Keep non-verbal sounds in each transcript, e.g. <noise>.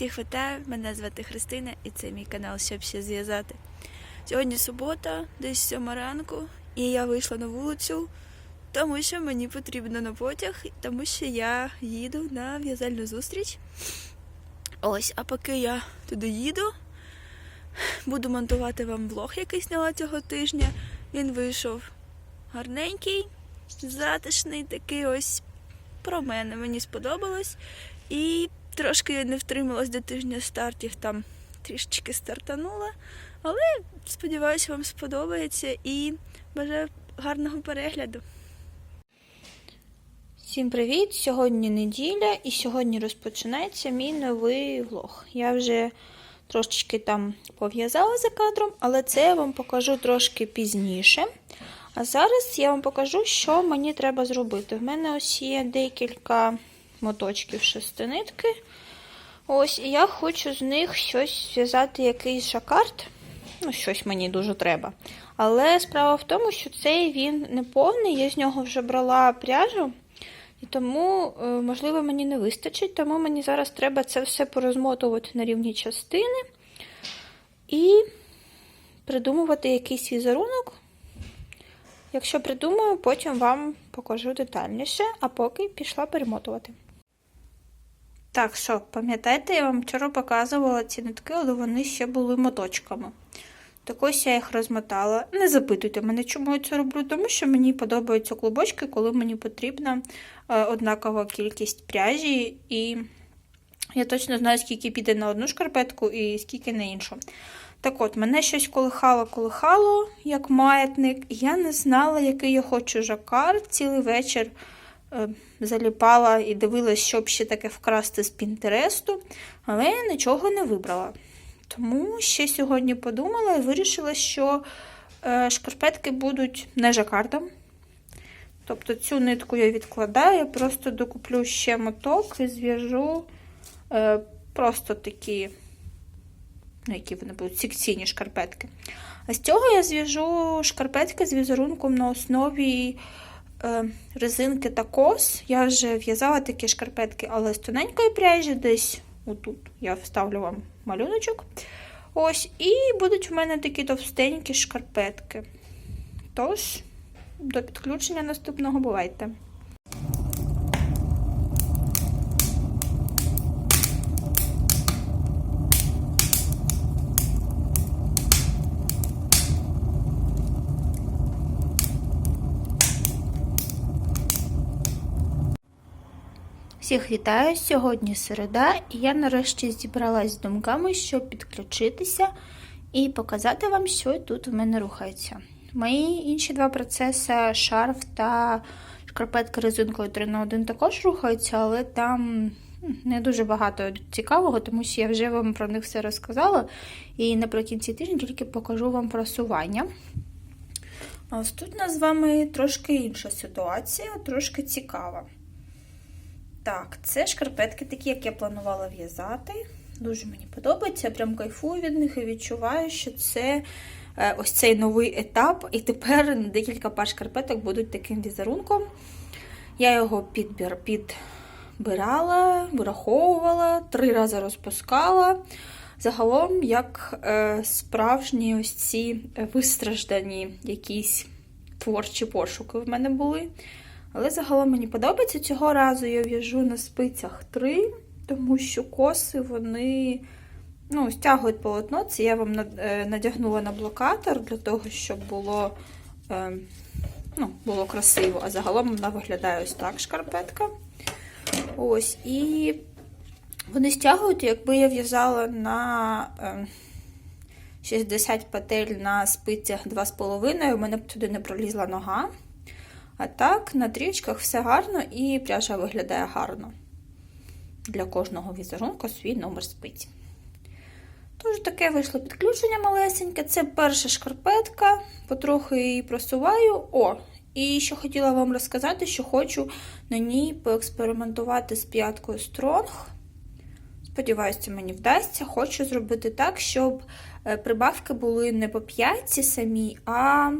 Всіх вітаю, мене звати Христина і це мій канал Щоб ще зв'язати. Сьогодні субота, десь сьома ранку, і я вийшла на вулицю, тому що мені потрібно на потяг, тому що я їду на в'язальну зустріч. Ось, а поки я туди їду, буду монтувати вам влог, який зняла цього тижня. Він вийшов гарненький, затишний, такий ось про мене. Мені сподобалось. І трошки не втрималась до тижня стартів, там трішечки стартанула. Але сподіваюся, вам сподобається і бажаю гарного перегляду. Всім привіт! Сьогодні неділя, і сьогодні розпочинається мій новий влог. Я вже трошечки там пов'язала за кадром, але це я вам покажу трошки пізніше. А зараз я вам покажу, що мені треба зробити. В мене ось є декілька моточків шестинитки. Ось, і я хочу з них щось зв'язати, якийсь жакард. Ну, щось мені дуже треба. Але справа в тому, що цей він не повний, я з нього вже брала пряжу. І тому, е, можливо, мені не вистачить, тому мені зараз треба це все порозмотувати на рівні частини і придумувати якийсь візерунок. Якщо придумаю, потім вам покажу детальніше, а поки пішла перемотувати. Так, що, пам'ятаєте, я вам вчора показувала ці нитки, але вони ще були моточками. Так ось я їх розмотала. Не запитуйте мене, чому я це роблю, тому що мені подобаються клубочки, коли мені потрібна е, однакова кількість пряжі, і я точно знаю, скільки піде на одну шкарпетку і скільки на іншу. Так от, мене щось колихало-колихало, як маятник, і я не знала, який я хочу жакар. Цілий вечір заліпала і дивилась, щоб ще таке вкрасти з Пінтересту, але нічого не вибрала. Тому ще сьогодні подумала і вирішила, що е, шкарпетки будуть не жакардом. Тобто цю нитку я відкладаю, просто докуплю ще моток і зв'яжу е, просто такі, ну, які вони будуть, секційні шкарпетки. А з цього я зв'яжу шкарпетки з візерунком на основі е, резинки та кос. Я вже в'язала такі шкарпетки, але з тоненької пряжі, десь отут я вставлю вам малюночок. Ось, і будуть в мене такі товстенькі шкарпетки. Тож, до підключення наступного бувайте. Всіх вітаю! Сьогодні середа, і я нарешті зібралась з думками, щоб підключитися і показати вам, що тут в мене рухається. Мої інші два процеси шарф та шкарпетка резинкою 3 на 1 також рухаються, але там не дуже багато цікавого, тому що я вже вам про них все розказала. І наприкінці тижня тільки покажу вам просування. Ось тут у нас з вами трошки інша ситуація, трошки цікава. Так, це шкарпетки такі, як я планувала в'язати. Дуже мені подобається, я прям кайфую від них і відчуваю, що це е, ось цей новий етап, і тепер декілька пар шкарпеток будуть таким візерунком. Я його підбір, підбирала, вираховувала, три рази розпускала. Загалом, як е, справжні ось ці вистраждані якісь творчі пошуки в мене були. Але загалом мені подобається. Цього разу я в'яжу на спицях 3, тому що коси вони ну, стягують полотно. Це я вам надягнула на блокатор для того, щоб було е, ну, було красиво. А загалом вона виглядає ось так шкарпетка. Ось, І вони стягують, якби я в'язала на е, 60 петель на спицях 2,5, у мене б туди не пролізла нога. А так, на трічках все гарно і пряжа виглядає гарно. Для кожного візерунку свій номер спиці. Тож, таке вийшло підключення малесеньке. Це перша шкарпетка, потрохи її просуваю. О! І що хотіла вам розказати, що хочу на ній поекспериментувати з п'яткою Стронг. Сподіваюся, мені вдасться. Хочу зробити так, щоб прибавки були не по п'ятці самій, а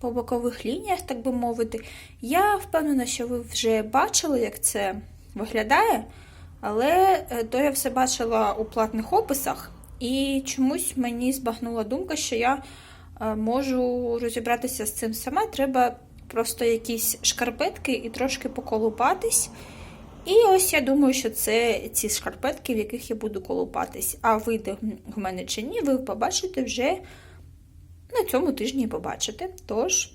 по бокових лініях, так би мовити. Я впевнена, що ви вже бачили, як це виглядає. Але е, то я все бачила у платних описах, і чомусь мені збагнула думка, що я е, можу розібратися з цим сама. Треба просто якісь шкарпетки і трошки поколупатись. І ось я думаю, що це ці шкарпетки, в яких я буду колупатись. А вийде в мене чи ні, ви побачите вже на цьому тижні побачите. Тож,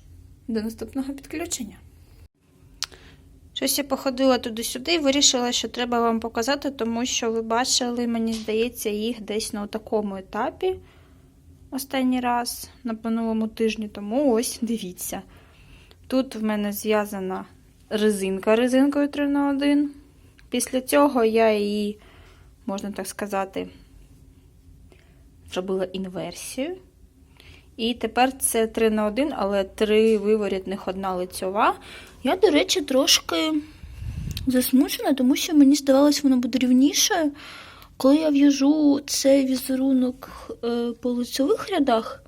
до наступного підключення. Щось я походила туди-сюди і вирішила, що треба вам показати, тому що ви бачили, мені здається, їх десь на такому етапі останній раз на минулому тижні. Тому ось дивіться. Тут в мене зв'язана резинка резинкою 3 на 1 Після цього я її, можна так сказати, зробила інверсію. І тепер це 3 на 1, але три виворітних, одна лицьова. Я, до речі, трошки засмучена, тому що мені здавалось, воно буде рівніше. Коли я в'яжу цей візерунок е, по лицьових рядах,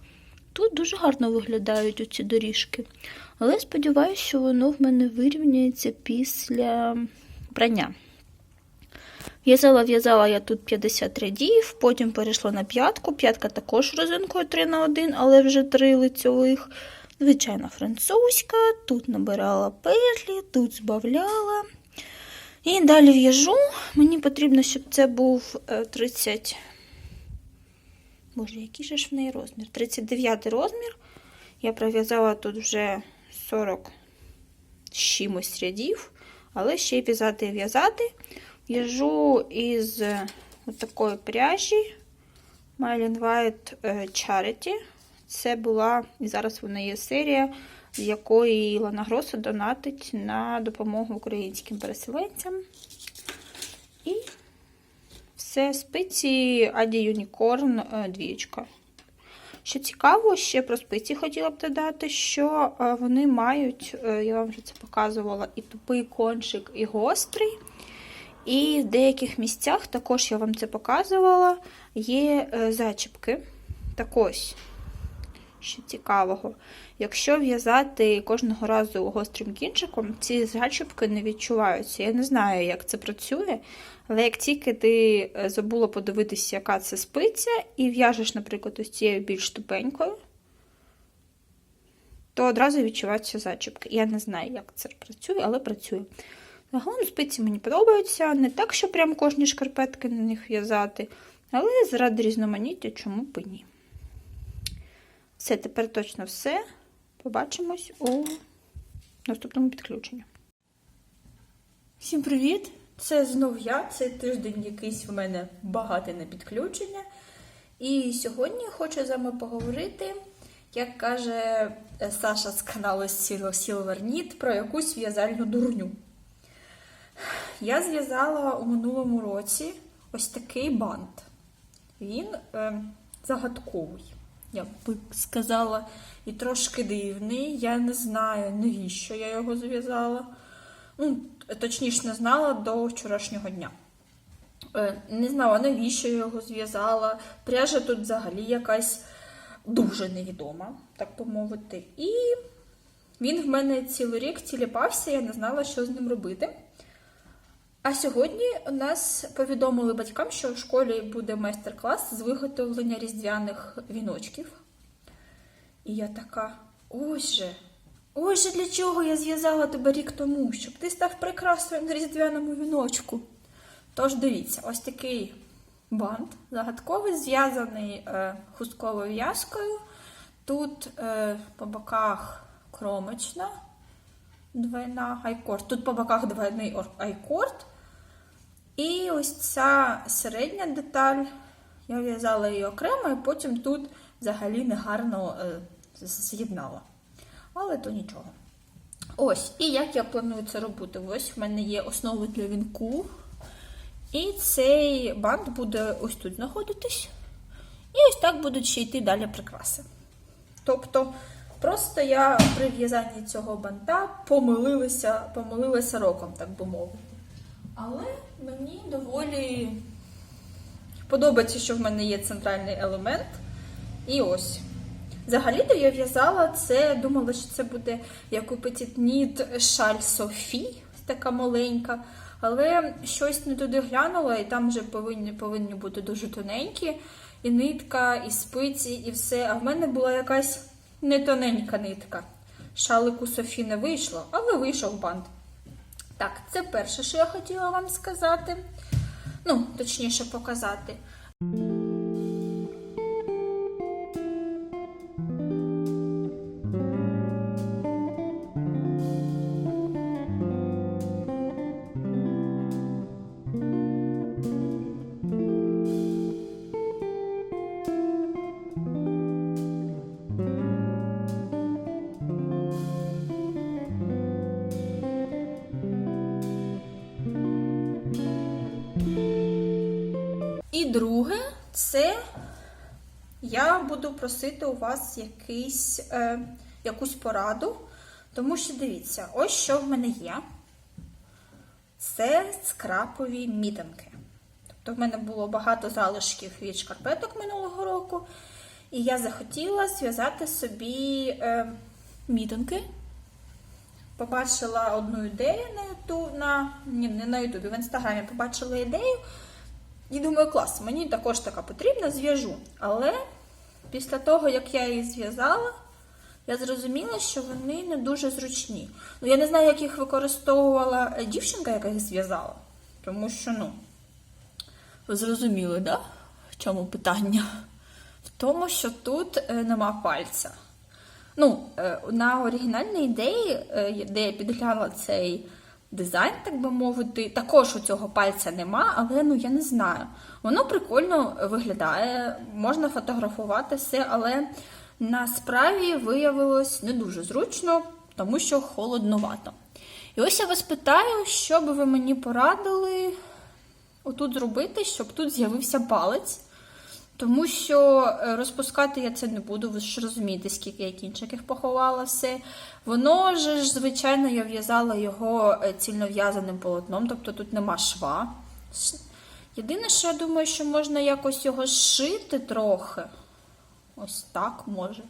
тут дуже гарно виглядають оці доріжки. Але сподіваюся, що воно в мене вирівняється після прання. В'язала, в'язала я тут 50 рядів, потім перейшла на п'ятку. П'ятка також резинкою 3 на 1, але вже 3 лицьових. Звичайно, французька. Тут набирала петлі, тут збавляла. І далі в'яжу. Мені потрібно, щоб це був 30. Боже, який же ж в неї розмір? 39 розмір. Я пров'язала тут вже 40 з чимось рядів, але ще й в'язати і в'язати. В'яжу із такої пряжі Mylin White Charity. Це була, і зараз вона є серія, з якої Лана Гроса донатить на допомогу українським переселенцям. І все спиці Аді Юнікорн двічка. Що цікаво, ще про спиці хотіла б додати, що вони мають, я вам вже це показувала, і тупий кончик, і гострий. І в деяких місцях, також я вам це показувала, є зачіпки. Так ось, що цікавого. Якщо в'язати кожного разу гострим кінчиком, ці зачіпки не відчуваються. Я не знаю, як це працює, але як тільки ти забула подивитися, яка це спиця, і в'яжеш, наприклад, ось цією більш тупенькою, то одразу відчуваються зачіпки. Я не знаю, як це працює, але працює. Загалом спиці мені подобаються. Не так, що прям кожні шкарпетки на них в'язати, але заради різноманіття, чому б ні. Все, тепер точно все. Побачимось у наступному підключенні. Всім привіт! Це знов я. Цей тиждень якийсь в мене багатий на підключення. І сьогодні хочу з вами поговорити, як каже Саша з каналу Silver про якусь в'язальну дурню. Я зв'язала у минулому році ось такий бант. Він е, загадковий, я би сказала, і трошки дивний. Я не знаю, навіщо я його зв'язала. Ну, Точніше, не знала до вчорашнього дня. Е, не знала, навіщо я його зв'язала. Пряжа тут взагалі якась дуже невідома, так би мовити. І він в мене цілий рік тіліпався, я не знала, що з ним робити. А сьогодні нас повідомили батькам, що в школі буде майстер-клас з виготовлення різдвяних віночків. І я така, ось же, ось же для чого я зв'язала тебе рік тому, щоб ти став прикрасою на різдвяному віночку. Тож дивіться, ось такий бант загадковий, зв'язаний е, хустковою в'язкою. Тут е, по боках кромочна, двойна айкорд. Тут по боках двойний айкорд. І ось ця середня деталь, я в'язала її окремо, і потім тут взагалі негарно е, з'єднала. Але то нічого. Ось, і як я планую це робити? Ось в мене є основи для вінку. І цей бант буде ось тут знаходитись. І ось так будуть ще йти далі прикраси. Тобто, просто я при в'язанні цього банта помилилася, помилилася роком, так би мовити. Але мені доволі подобається, що в мене є центральний елемент. І ось. Взагалі-то я в'язала це, думала, що це буде як у Knit шаль Софі, така маленька. Але щось не туди глянула, і там вже повинні, повинні бути дуже тоненькі. І нитка, і спиці, і все. А в мене була якась не тоненька нитка. Шалику Софі не вийшло, але вийшов бант. Так, це перше, що я хотіла вам сказати. Ну, точніше, показати. І друге, це я буду просити у вас якийсь, е, якусь пораду, тому що дивіться, ось що в мене є. Це скрапові мітинки. Тобто в мене було багато залишків від шкарпеток минулого року, і я захотіла зв'язати собі е, мітинки. Побачила одну ідею на Ютуб, на, не на Ютубі, в інстаграмі побачила ідею. І думаю, клас, мені також така потрібна, зв'яжу. Але після того, як я її зв'язала, я зрозуміла, що вони не дуже зручні. Ну, я не знаю, як їх використовувала е, дівчинка, яка їх зв'язала. Тому що, ну, ви зрозуміли, да? В чому питання? В тому, що тут е, нема пальця. Ну, е, на оригінальній ідеї, де я підглянула цей дизайн, так би мовити, також у цього пальця нема, але ну я не знаю. Воно прикольно виглядає, можна фотографувати все, але на справі виявилось не дуже зручно, тому що холодновато. І ось я вас питаю, що би ви мені порадили отут зробити, щоб тут з'явився палець. Тому що е, розпускати я це не буду, ви ж розумієте, скільки я кінчиків поховала все. Воно ж, звичайно, я в'язала його е, цільнов'язаним полотном, тобто тут нема шва. Єдине, що я думаю, що можна якось його зшити трохи. Ось так може.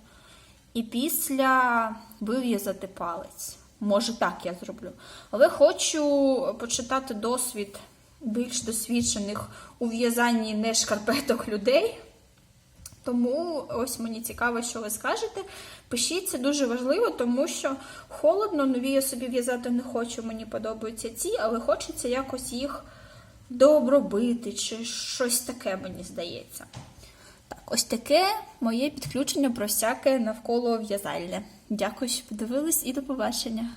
І після вив'язати палець. Може, так я зроблю. Але хочу почитати досвід більш досвідчених у в'язанні не шкарпеток людей. Тому ось мені цікаво, що ви скажете. Пишіть, це дуже важливо, тому що холодно, нові я собі в'язати не хочу, мені подобаються ці, але хочеться якось їх дообробити чи щось таке, мені здається. Так, ось таке моє підключення про всяке навколо в'язальне. Дякую, що подивились, і до побачення.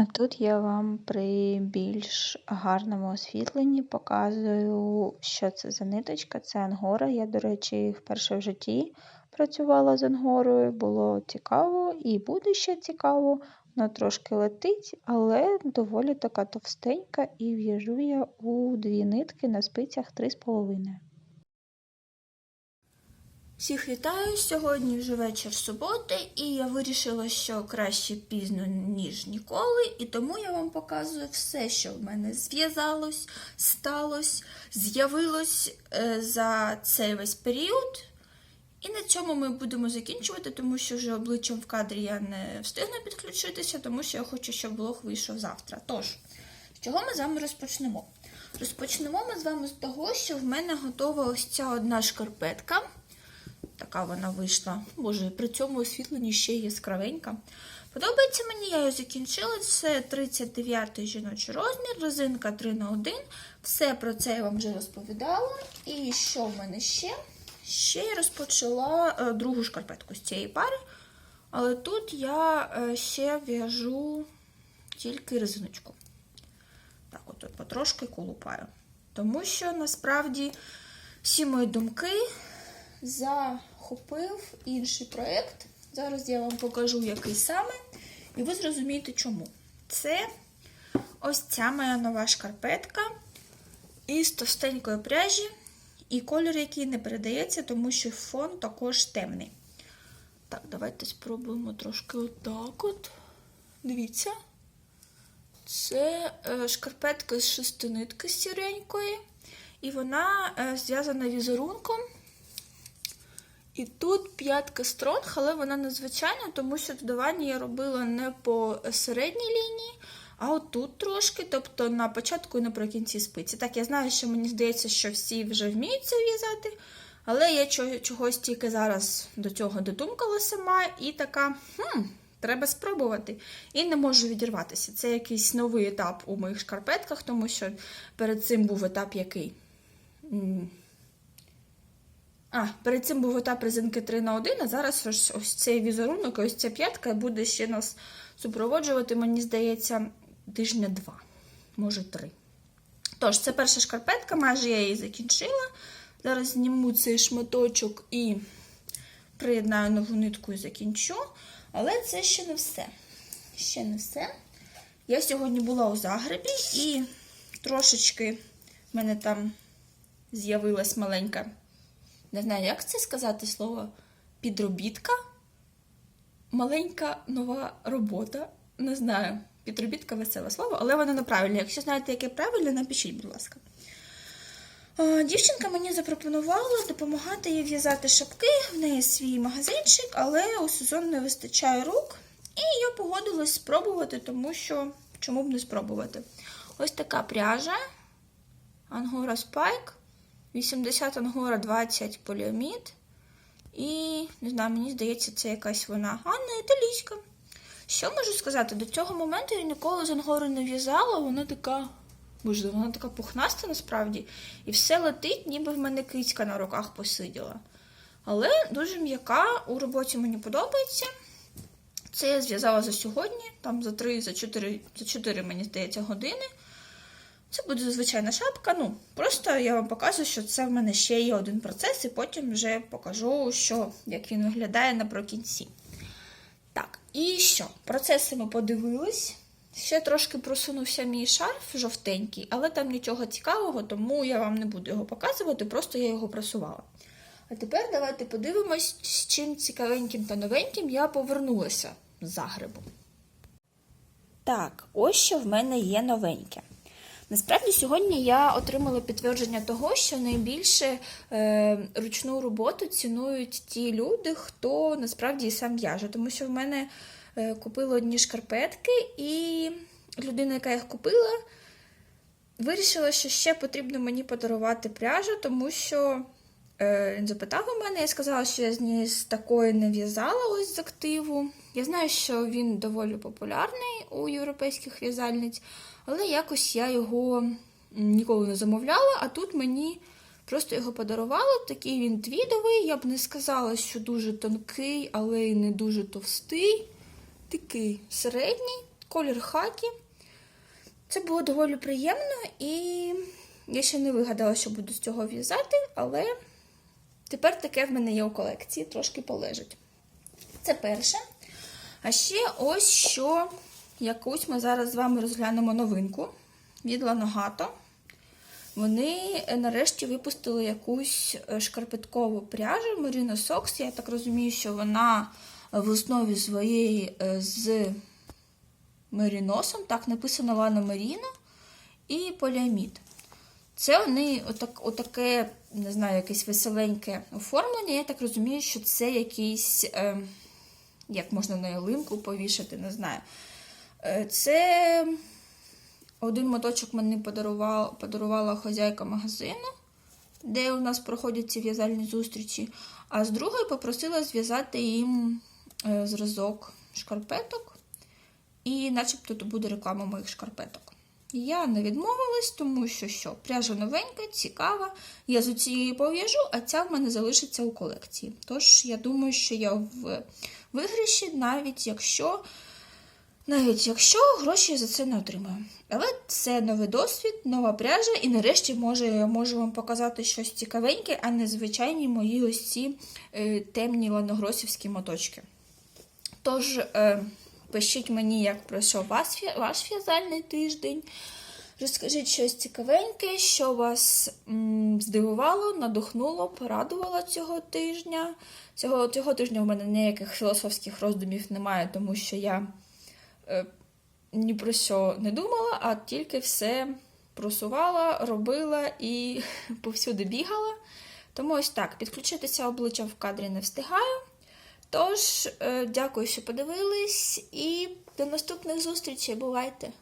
А тут я вам при більш гарному освітленні показую, що це за ниточка. Це ангора. Я, до речі, вперше в житті працювала з ангорою. Було цікаво і буде ще цікаво. Вона трошки летить, але доволі така товстенька, і в'яжу я у дві нитки на спицях 3,5. Всіх вітаю! Сьогодні вже вечір суботи, і я вирішила, що краще пізно, ніж ніколи, і тому я вам показую все, що в мене зв'язалось, сталося, з'явилось е, за цей весь період. І на цьому ми будемо закінчувати, тому що вже обличчям в кадрі я не встигну підключитися, тому що я хочу, щоб блог вийшов завтра. Тож, з чого ми з вами розпочнемо? Розпочнемо ми з вами з того, що в мене готова ось ця одна шкарпетка. Така вона вийшла. Боже, при цьому освітленні ще яскравенька. Подобається мені, я її закінчила. Це 39 жіночий розмір, резинка 3 на 1 Все про це я вам вже розповідала. І що в мене ще? Ще я розпочала е, другу шкарпетку з цієї пари. Але тут я е, ще в'яжу тільки резиночку. Так, от потрошки колупаю. Тому що насправді всі мої думки захопив інший проєкт. Зараз я вам покажу, який саме, і ви зрозумієте, чому. Це ось ця моя нова шкарпетка із товстенької пряжі, і кольор, який не передається, тому що фон також темний. Так, давайте спробуємо трошки отак от. Дивіться. Це е, шкарпетка з шестинитки сіренької, і вона е, зв'язана візерунком. І тут п'ятка стронг, але вона незвичайна, тому що додавання я робила не по середній лінії, А от тут трошки, тобто на початку і наприкінці спиці. Так, я знаю, що мені здається, що всі вже вміють це в'язати, але я чогось тільки зараз до цього додумкала сама і така, хм, треба спробувати. І не можу відірватися. Це якийсь новий етап у моїх шкарпетках, тому що перед цим був етап який. А, перед цим був етап резинки 3 на 1, а зараз ось, ось цей візерунок, ось ця п'ятка буде ще нас супроводжувати, мені здається, тижня два, може три. Тож, це перша шкарпетка, майже я її закінчила. Зараз зніму цей шматочок і приєднаю нову нитку і закінчу. Але це ще не все. Ще не все. Я сьогодні була у Загребі і трошечки в мене там з'явилась маленька не знаю, як це сказати слово підробітка. Маленька нова робота. Не знаю, підробітка веселе слово, але воно неправильне. Якщо знаєте, яке правильне, напишіть, будь ласка. Дівчинка мені запропонувала допомагати їй в'язати шапки. В неї свій магазинчик, але у сезон не вистачає рук. І я погодилась спробувати, тому що чому б не спробувати. Ось така пряжа Ангора Спайк. 80 ангора, 20 поліамід. І, не знаю, мені здається, це якась вона. А, не італійська. Що можу сказати? До цього моменту я ніколи з ангори не в'язала, вона така. Боже, вона така пухнаста насправді. І все летить, ніби в мене кицька на руках посиділа. Але дуже м'яка, у роботі мені подобається. Це я зв'язала за сьогодні, там за 3, за 4, за 4, мені здається, години. Це буде звичайна шапка. Ну, просто я вам показую, що це в мене ще є один процес, і потім вже покажу, що, як він виглядає наприкінці. Так, і що? Процеси ми подивились. Ще трошки просунувся мій шарф жовтенький, але там нічого цікавого, тому я вам не буду його показувати, просто я його просувала. А тепер давайте подивимось, з чим цікавеньким та новеньким я повернулася з Загребу. Так, ось що в мене є новеньке. Насправді сьогодні я отримала підтвердження того, що найбільше е, ручну роботу цінують ті люди, хто насправді сам в'яже. Тому що в мене е, купили одні шкарпетки, і людина, яка їх купила, вирішила, що ще потрібно мені подарувати пряжу, тому що запитав у мене, я сказала, що я з неї з такої не в'язала ось з активу. Я знаю, що він доволі популярний у європейських в'язальниць, але якось я його ніколи не замовляла, а тут мені просто його подарували. Такий він твідовий. Я б не сказала, що дуже тонкий, але й не дуже товстий. Такий середній, колір хакі. Це було доволі приємно, і я ще не вигадала, що буду з цього в'язати, але тепер таке в мене є у колекції, трошки полежить. Це перше. А ще ось що якусь ми зараз з вами розглянемо новинку від Ланогато. Вони е, нарешті випустили якусь е, шкарпеткову пряжу Merino Socks. Я так розумію, що вона в основі своєї е, з меріносом. Так, написано Лана Меріно і поліамід. Це вони отак, отаке, не знаю, якесь веселеньке оформлення. Я так розумію, що це якийсь, е, як можна на ялинку повішати, не знаю. Е, Це один моточок мені подарувала, подарувала хазяйка магазину, де у нас проходять ці в'язальні зустрічі. А з другої попросила зв'язати їм е, зразок шкарпеток. І начебто тут буде реклама моїх шкарпеток. Я не відмовилась, тому що що, пряжа новенька, цікава. Я з цією пов'яжу, а ця в мене залишиться у колекції. Тож, я думаю, що я в виграші, навіть якщо навіть якщо гроші я за це не отримаю. Але це новий досвід, нова пряжа, і нарешті може, я можу вам показати щось цікавеньке, а не звичайні мої ось ці е, темні ланогросівські моточки. Тож, е, пишіть мені, як пройшов вас, ваш в'язальний тиждень. Розкажіть щось цікавеньке, що вас м, здивувало, надихнуло, порадувало цього тижня. Цього, цього тижня в мене ніяких філософських роздумів немає, тому що я е, ні про що не думала, а тільки все просувала, робила і <laughs> повсюди бігала. Тому ось так, підключитися обличчя в кадрі не встигаю. Тож, е, дякую, що подивились, і до наступних зустрічей. Бувайте!